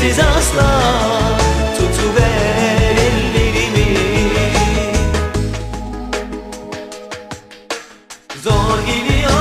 sensiz asla tutuver Zor geliyor.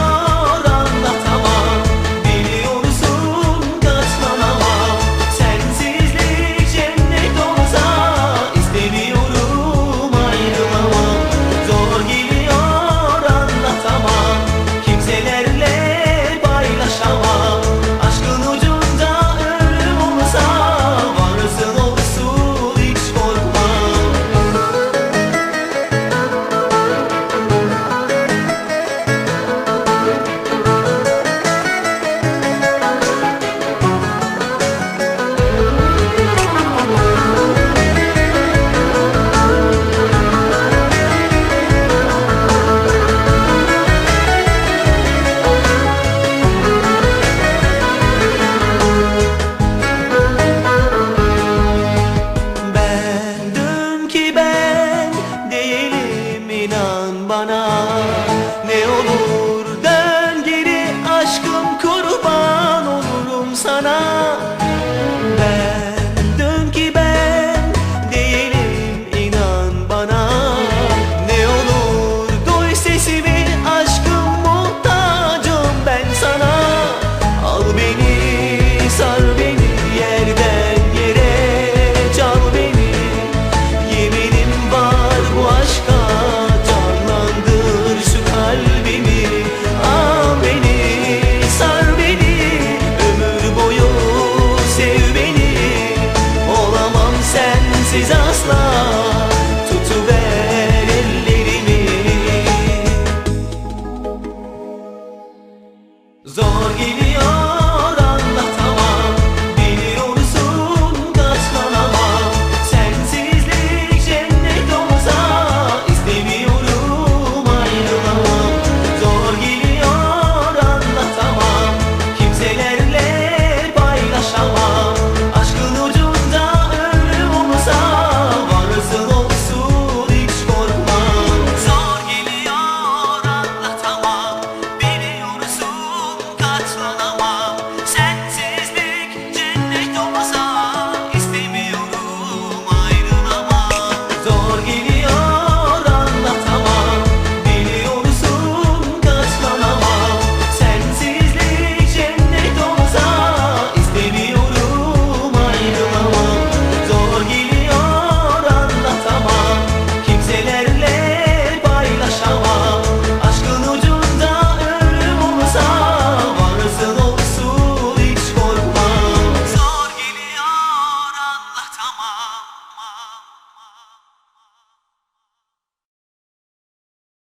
sensiz asla tutuver ellerimi. Zor geliyor.